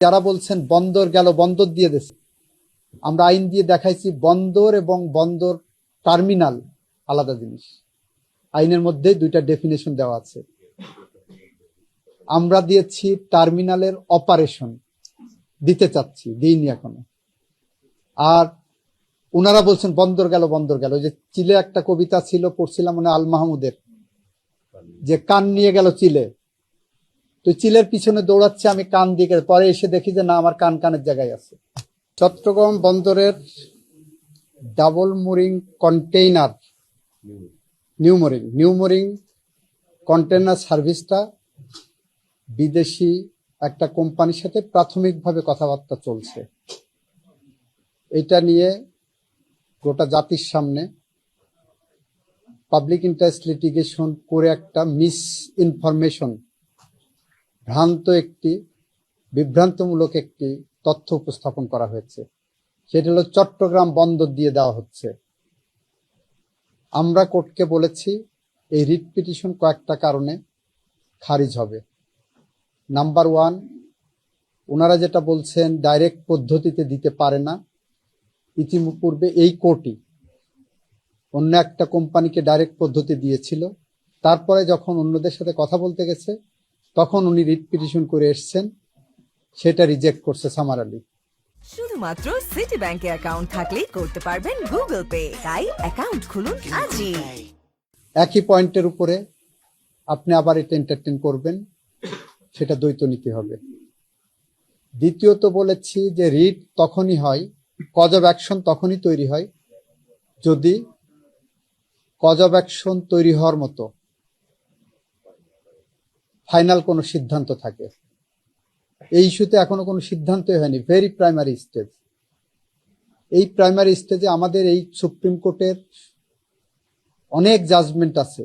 যারা বলছেন বন্দর গেল, বন্দর দিয়ে দিছে আমরা আইন দিয়ে দেখাইছি বন্দর এবং বন্দর টার্মিনাল আলাদা জিনিস। আইনের মধ্যে দুইটা ডেফিনেশন দেওয়া আছে। আমরা দিয়েছি টার্মিনালের অপারেশন দিতে চাচ্ছি, দিইনি এখনও। আর ওনারা বলছেন বন্দর গেল বন্দর গেল। যে চিলে একটা কবিতা ছিল, পড়ছিলাম মানে আল মাহমুদের। যে কান নিয়ে গেল চিলে। তো চিলের পিছনে দৌড়াচ্ছে, আমি কান দিকে। পরে এসে দেখি যে না, আমার কান কানের জায়গায় আছে। চট্টগ্রাম বন্দরের double mooring container, new mooring new mooring container সার্ভিসটা বিদেশি একটা কোম্পানির সাথে প্রাথমিকভাবে কথাবার্তা চলছে। এটা নিয়ে গোটা জাতির সামনে পাবলিক ইন্টারেস্ট লিটিগেশন করে একটা মিস ইনফরমেশন ভ্রান্ত একটি, বিভ্রান্তমূলক একটি তথ্য উপস্থাপন করা হয়েছে। সেটা হলো চট্টগ্রাম বন্দর দিয়ে দেওয়া হচ্ছে। আমরা কোর্টকে বলেছি, এই রিট পিটিশন কয়েকটা কারণে খারিজ হবে। নাম্বার ওয়ান, ওনারা যেটা বলছেন, ডাইরেক্ট পদ্ধতিতে দিতে পারে না। ইতিপূর্বে এই কোর্টই অন্য একটা কোম্পানিকে ডাইরেক্ট পদ্ধতি দিয়েছিল। তারপরে যখন অন্যদের সাথে কথা বলতে গেছে তখন উনি রিট পিটিশন করে এসছেন। সেটা রিজেক্ট করছে সামার আলী। শুধুমাত্র সিটি ব্যাংকে অ্যাকাউন্ট থাকলেই করতে পারবেন গুগল পে তাই অ্যাকাউন্ট খুলুন আজই। একই পয়েন্টের উপরে আপনি আবার এটা এন্টারটেন করবেন। সেটা দ্বৈত নীতি হবে। দ্বিতীয়ত বলেছি যে রিট তখনই হয় কজ অফ অ্যাকশন তখনই তৈরি হয় যদি কজ অফ অ্যাকশন তৈরি হওয়ার মতো। ফাইনাল কোনো সিদ্ধান্ত থাকে। এই ইস্যুতে এখনও কোনো সিদ্ধান্তই হয়নি। ভেরি প্রাইমারি স্টেজ এই প্রাইমারি স্টেজে আমাদের এই সুপ্রিম কোর্টের অনেক জাজমেন্ট আছে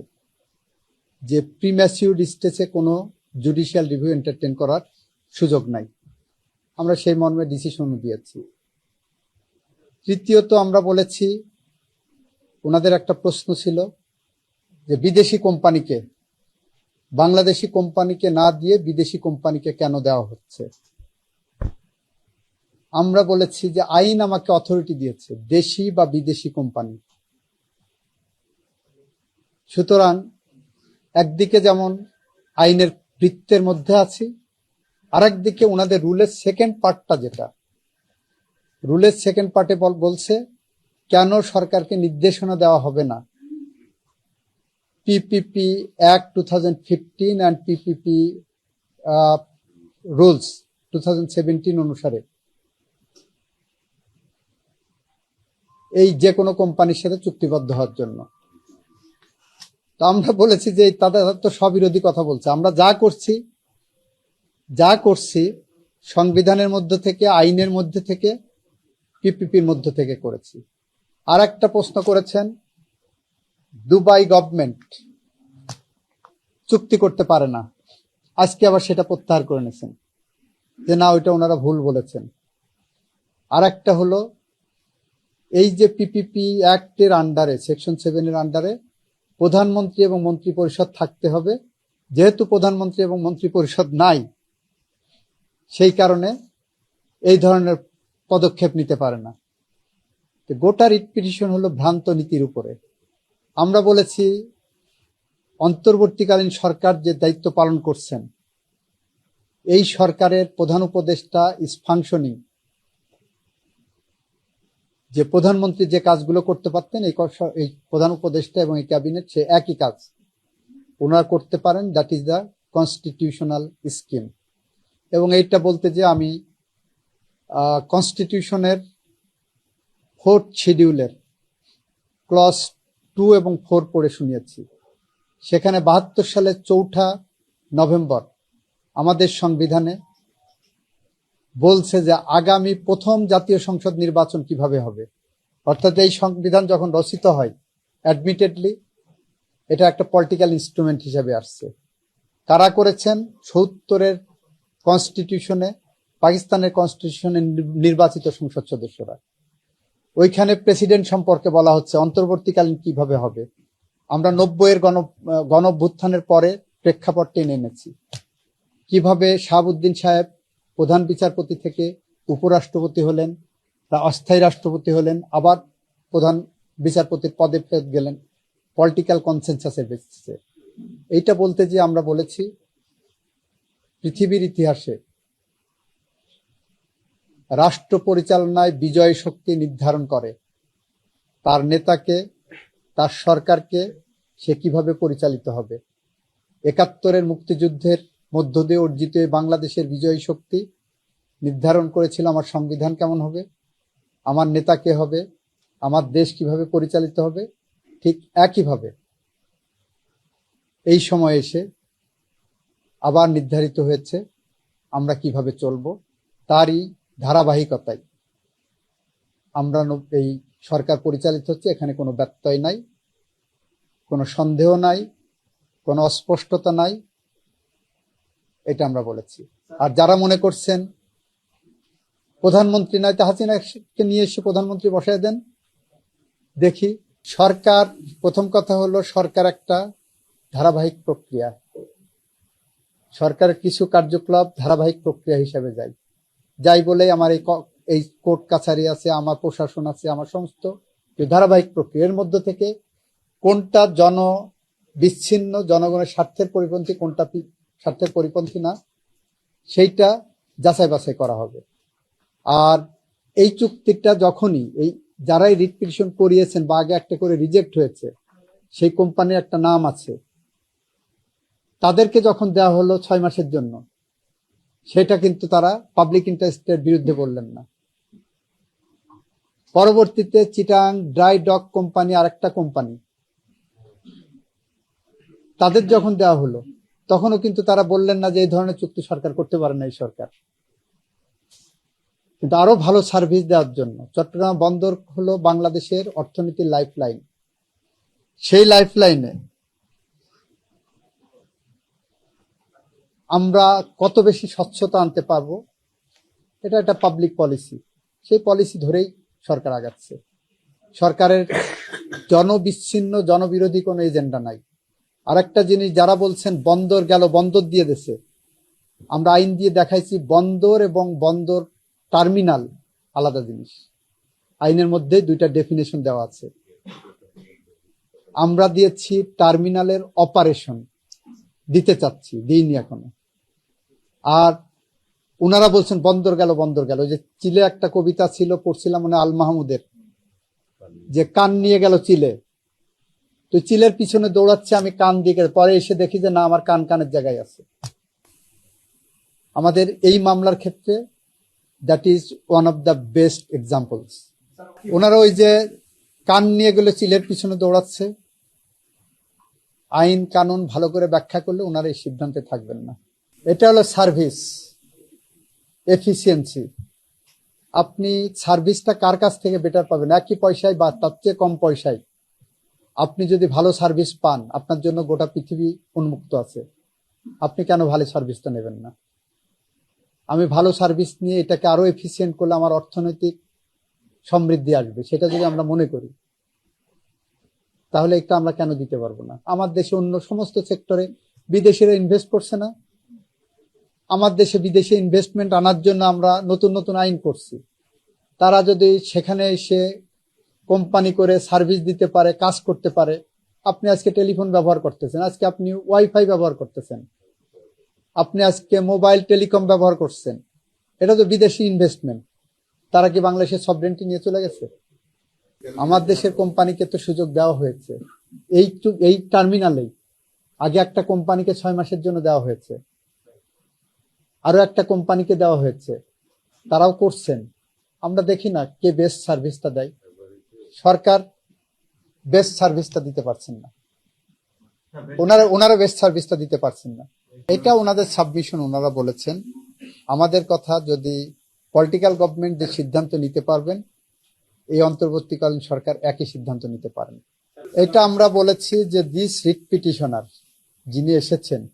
যে প্রিম্যাসিউড স্টেজে কোনো জুডিশিয়াল রিভিউ এন্টারটেন করার সুযোগ নাই। আমরা সেই মর্মে ডিসিশন দিয়েছি। তৃতীয়ত আমরা বলেছি, ওনাদের একটা প্রশ্ন ছিল যে বিদেশি কোম্পানিকে বাংলাদেশি কোম্পানিকে না দিয়ে বিদেশি কোম্পানিকে কেন দেওয়া হচ্ছে? আমরা বলেছি যে আইন আমাকে অথরিটি দিয়েছে, দেশি বা বিদেশি কোম্পানি। সুতরাং একদিকে যেমন আইনের বৃত্তের মধ্যে আছি, আরেকদিকে ওনাদের রুলের সেকেন্ড পার্টটা যেটা। রুলের সেকেন্ড পার্টে বলছে, কেন সরকারকে নির্দেশনা দেওয়া হবে না? Thousand fifteen and PPP rules two thousand seventeen অনুসারে। এই যে কোনো কোম্পানির সাথে চুক্তিবদ্ধ হওয়ার জন্য। তো আমরা বলেছি যে তাদের তো স্ববিরোধী কথা বলছে। আমরা যা করছি যা করছি সংবিধানের মধ্যে থেকে, আইনের মধ্যে থেকে পিপিপির মধ্যে থেকে করেছি। আর একটা প্রশ্ন করেছেন দুবাই গভর্নমেন্ট চুক্তি করতে পারে না। আজকে আবার সেটা প্রত্যাহার করে নিয়েছেন। যে না, ওইটা ওনারা ভুল বলেছেন। আর একটা হলো, এই যে পিপিপি অ্যাক্টের আন্ডারে সেকশন সেভেনের আন্ডারে প্রধানমন্ত্রী এবং মন্ত্রী পরিষদ থাকতে হবে। যেহেতু প্রধানমন্ত্রী এবং মন্ত্রী পরিষদ নাই, সেই কারণে এই ধরনের পদক্ষেপ নিতে পারে না। গোটা রিট পিটিশন হলো ভ্রান্ত নীতির উপরে। আমরা বলেছি, অন্তর্বর্তীকালীন সরকার যে দায়িত্ব পালন করছেন, এই সরকারের প্রধান উপদেষ্টা ফাংশনিং, যে প্রধানমন্ত্রী যে কাজগুলো করতে পারতেন, এই এই প্রধান উপদেষ্টা এবং এই ক্যাবিনেট, সে একই কাজ। ওনারা করতে পারেন, that is the constitutional scheme. এবং এইটা বলতে যে আমি কনস্টিটিউশনের ফোর্থ শিডিউলের ক্লস টু এবং ফোর পড়ে শুনিয়েছি। সেখানে বাহাত্তর সালের চৌঠা নভেম্বর আমাদের সংবিধানে বলছে যে আগামী প্রথম জাতীয় সংসদ নির্বাচন কীভাবে হবে। অর্থাৎ এই সংবিধান যখন রচিত হয় অ্যাডমিটেডলি এটা একটা পলিটিক্যাল ইনস্ট্রুমেন্ট হিসেবে আসছে। কারা করেছেন? সত্তরের কনস্টিটিউশনে পাকিস্তানের কনস্টিটিউশনে নির্বাচিত সংসদ সদস্যরা। ওইখানে প্রেসিডেন্ট সম্পর্কে বলা হচ্ছে, অন্তর্বর্তীকালীন কীভাবে হবে। আমরা নব্বইয়ের গণ গণভ্যুত্থানের পরে প্রেক্ষাপট টেনে এনেছি। কীভাবে শাহাবুদ্দিন সাহেব প্রধান বিচারপতি থেকে উপরাষ্ট্রপতি হলেন অস্থায়ী রাষ্ট্রপতি হলেন, আবার প্রধান বিচারপতির পদে ফেরত গেলেন, পলিটিক্যাল কনসেনসাসের বেসিসে। এইটা বলতে যে আমরা বলেছি, পৃথিবীর ইতিহাসে রাষ্ট্র পরিচালনায় বিজয় শক্তি নির্ধারণ করে। তার নেতাকে, তার সরকারকে সে কীভাবে পরিচালিত হবে? একাত্তরের মুক্তিযুদ্ধের মধ্য দিয়ে অর্জিত বাংলাদেশের বিজয়ী শক্তি নির্ধারণ করেছিল আমার সংবিধান কেমন হবে? আমার নেতা কে হবে? আমার দেশ কীভাবে পরিচালিত হবে? ঠিক একইভাবে এই সময় এসে আবার নির্ধারিত হয়েছে আমরা কীভাবে চলব? তারই ধারাবাহিকতায়। আমরা এই সরকার পরিচালিত হচ্ছে, এখানে কোনো ব্যত্যয় নাই, কোনো সন্দেহ নাই, কোনো অস্পষ্টতা নাই, এটা আমরা বলেছি। আর যারা মনে করছেন প্রধানমন্ত্রী নাই, তা হাসিনাকে নিয়ে এসে প্রধানমন্ত্রী বসায় দেন। দেখি, সরকার, প্রথম কথা হলো সরকার একটা ধারাবাহিক প্রক্রিয়া। সরকারের কিছু কার্যকলাপ ধারাবাহিক প্রক্রিয়া হিসাবে যায়। যাই বলে আমার এই এই কোর্ট কাছারি আছে, আমার প্রশাসন আছে, আমার সমস্ত ধারাবাহিক প্রক্রিয়ার মধ্য থেকে কোনটা জন বিচ্ছিন্ন, জনগণের স্বার্থের পরিপন্থী, কোনটা স্বার্থের পরিপন্থী না, সেইটা যাচাই বাছাই করা হবে। আর এই চুক্তিটা যখনই, এই যারাই রিট করিয়েছেন বা আগে একটা করে রিজেক্ট হয়েছে, সেই কোম্পানির একটা নাম আছে, তাদেরকে যখন দেওয়া হলো ছয় মাসের জন্য সেটা কিন্তু তারা পাবলিক ইন্টারেস্টের বিরুদ্ধে বললেন না। পরবর্তীতে চিটাং ড্রাই ডক কোম্পানি আরেকটা কোম্পানি, তাদের যখন দেওয়া হলো, তখনও কিন্তু তারা বললেন না যে এই ধরনের চুক্তি সরকার করতে পারে না এই সরকার। কিন্তু আরও ভালো সার্ভিস দেওয়ার জন্য চট্টগ্রাম বন্দর হলো বাংলাদেশের অর্থনীতির লাইফ লাইন সেই লাইফ লাইনে আমরা কত বেশি স্বচ্ছতা আনতে পারব, এটা একটা পাবলিক পলিসি সেই পলিসি ধরেই সরকার আগাচ্ছে। সরকারের জনবিচ্ছিন্ন, জনবিরোধী কোনো এজেন্ডা নাই। আরেকটা জিনিস, যারা বলছেন বন্দর গেল, বন্দর দিয়ে দেশে আমরা আইন দিয়ে দেখাইছি বন্দর এবং বন্দর টার্মিনাল, আলাদা জিনিস। আইনের মধ্যে দুইটা ডেফিনেশন দেওয়া আছে। আমরা দিয়েছি টার্মিনালের অপারেশন দিতে চাচ্ছি, দিইনি এখনও। আর ওনারা বলছেন, বন্দর গেল বন্দর গেল। যে চিলে একটা কবিতা ছিল, পড়ছিলাম মানে আল মাহমুদের, যে কান নিয়ে গেল চিলে। তো চিলের পিছনে দৌড়াচ্ছে, আমি কান গেলে। পরে এসে দেখি যে না, আমার কান কানের জায়গায় আছে। আমাদের এই মামলার ক্ষেত্রে that is one of the best examples ওনারা ওই যে কান নিয়ে গেলে, চিলের পিছনে দৌড়াচ্ছে। আইন, কানুন ভালো করে ব্যাখ্যা করলে ওনারা এই সিদ্ধান্তে থাকবেন না। এটা হলো সার্ভিস এফিসিয়েন্সি। আপনি সার্ভিসটা কার কাছ থেকে বেটার পাবেন? একই পয়সায় বা তার চেয়ে কম পয়সায়। আপনি যদি ভালো সার্ভিস পান, আপনার জন্য গোটা পৃথিবী উন্মুক্ত আছে। আপনি কেন ভালো সার্ভিসটা নেবেন না? আমি ভালো সার্ভিস নিয়ে এটাকে আরও এফিসিয়েন্ট করলে আমার অর্থনৈতিক সমৃদ্ধি আসবে, সেটা যদি আমরা মনে করি। তাহলে এটা আমরা কেন দিতে পারব না? আমার দেশে অন্য সমস্ত সেক্টরে বিদেশিরা ইনভেস্ট করছে না। আমার দেশে বিদেশে ইনভেস্টমেন্ট আনার জন্য আমরা নতুন নতুন আইন করছি। তারা যদি সেখানে এসে কোম্পানি করে সার্ভিস দিতে পারে, কাজ করতে পারে, আপনি আজকে টেলিফোন ব্যবহার করতেছেন, আজকে আপনি ওয়াইফাই ব্যবহার করতেছেন, আপনি আজকে মোবাইল টেলিকম ব্যবহার করছেন, এটা তো বিদেশি ইনভেস্টমেন্ট তারা কি বাংলাদেশের সবরেন্টি নিয়ে চলে গেছে? আমার দেশের কোম্পানিকে তো সুযোগ দেওয়া হয়েছে। এই এই টার্মিনালেই আগে একটা কোম্পানিকে ছয় মাসের জন্য দেওয়া হয়েছে। আরও একটা কোম্পানিকে দেওয়া হয়েছে। তারাও করছেন। আমরা দেখি না কে বেস্ট সার্ভিসটা দেয়। সরকার বেস্ট সার্ভিসটা দিতে পারছেন না। ওনারা ওনারা বেস্ট সার্ভিসটা দিতে পারছেন না। এটা ওনাদের সাবমিশন ওনারা বলেছেন। আমাদের কথা যদি পলিটিক্যাল গভর্নমেন্ট যে সিদ্ধান্ত নিতে পারবেন, এই অন্তর্বর্তীকালীন সরকার একই সিদ্ধান্ত নিতে পারেন। এটা আমরা বলেছি যে দিস রিট পিটিশনার যিনি এসেছেন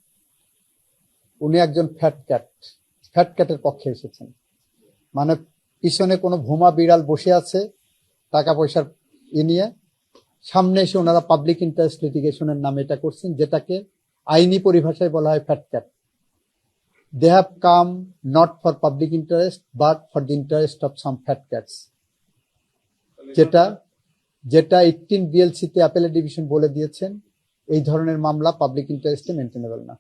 উনি একজন ফ্যাট ক্যাট ফ্যাট ক্যাটের পক্ষে এসেছেন। মানে পিছনে কোনো ভুমা বিড়াল বসে আছে টাকা পয়সার ই নিয়ে। সামনে এসে ওনারা পাবলিক ইন্টারেস্ট লিটিগেশনের নামে এটা করছেন যেটাকে আইনি পরিভাষায় বলা হয় fat cat. They have come not for public interest but for the interest of some fat cats যেটা যেটা এইটিন বিএলসিতে অ্যাপেলেট ডিভিশন বলে দিয়েছেন এই ধরনের মামলা পাবলিক ইন্টারেস্টে মেনটেনেবল না।